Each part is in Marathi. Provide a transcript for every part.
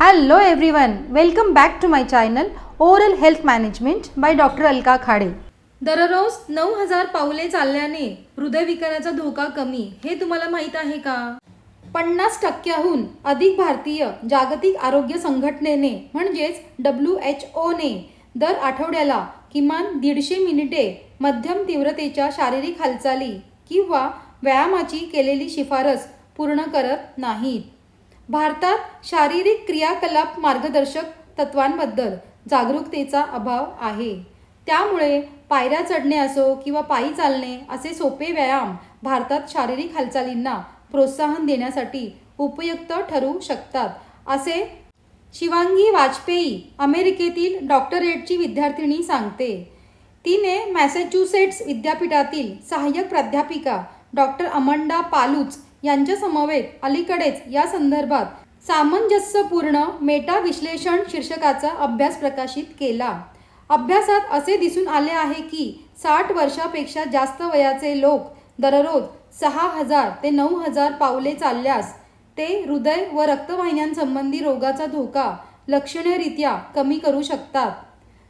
Hello everyone welcome back to my channel oral health management by doctor Alka Khade दररोज नऊ हजार पावले चालल्याने हृदयविकाराचा धोका कमी हे तुम्हाला माहीत आहे का? पन्नास टक्क्याहून अधिक भारतीय जागतिक आरोग्य संघटनेने म्हणजेच डब्ल्यू एच ओने दर आठवड्याला किमान दीडशे मिनिटे मध्यम तीव्रतेच्या शारीरिक हालचाली किंवा व्यायामाची केलेली शिफारस पूर्ण करत नाहीत. भारतात शारीरिक क्रियाकलाप मार्गदर्शक तत्वांबद्दल जागरूकतेचा अभाव आहे. त्यामुळे पायऱ्या चढणे असो किंवा पायी चालणे असे सोपे व्यायाम भारतात शारीरिक हालचालींना प्रोत्साहन देण्यासाठी उपयुक्त ठरू शकतात असे शिवांगी वाजपेयी अमेरिकेतील डॉक्टरेटची विद्यार्थिनी सांगते. तिने मॅसेच्युसेट्स विद्यापीठातील सहाय्यक प्राध्यापिका डॉक्टर अमंडा पालूच यांच्यासमवेत अलीकडेच या संदर्भात सामंजस्यपूर्ण मेटा विश्लेषण शीर्षकाचा अभ्यास प्रकाशित केला. अभ्यासात असे दिसून आले आहे की साठ वर्षापेक्षा जास्त वयाचे लोक दररोज सहा हजार ते नऊ हजार पावले चालल्यास ते हृदय व रक्तवाहिन्यांसंबंधी रोगाचा धोका लक्षणीयरित्या कमी करू शकतात.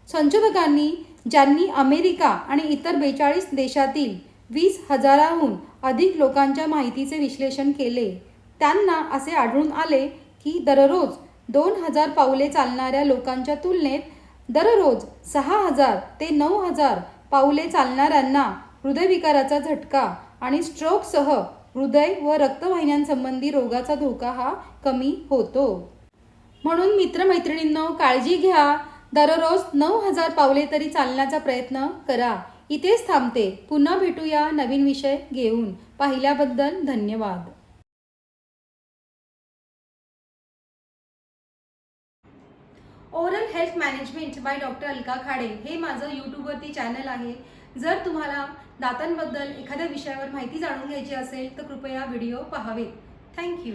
संशोधकांनी ज्यांनी अमेरिका आणि इतर बेचाळीस देशातील वीस हजाराहून अधिक लोकांच्या माहितीचे विश्लेषण केले. त्यांना असे आढळून आले की दररोज दोन हजार पावले चालणाऱ्या लोकांच्या तुलनेत दररोज सहा हजार ते नऊ हजार पावले चालणाऱ्यांना हृदयविकाराचा झटका आणि स्ट्रोकसह हृदय व रक्तवाहिन्यांसंबंधी रोगाचा धोका हा कमी होतो. म्हणून मित्रमैत्रिणींनो काळजी घ्या. दररोज नऊ हजार पावले तरी चालण्याचा प्रयत्न करा. इथेच थांबते. पुन्हा भेटूया नवीन विषय घेऊन. पाहिल्याबद्दल धन्यवाद. Oral health management by doctor Alka Khade हे माझं यूट्यूबवरती चॅनल आहे. जर तुम्हाला दातांबद्दल एखाद्या विषयावर माहिती जाणून घ्यायची असेल तर कृपया व्हिडिओ पहावे थँक्यू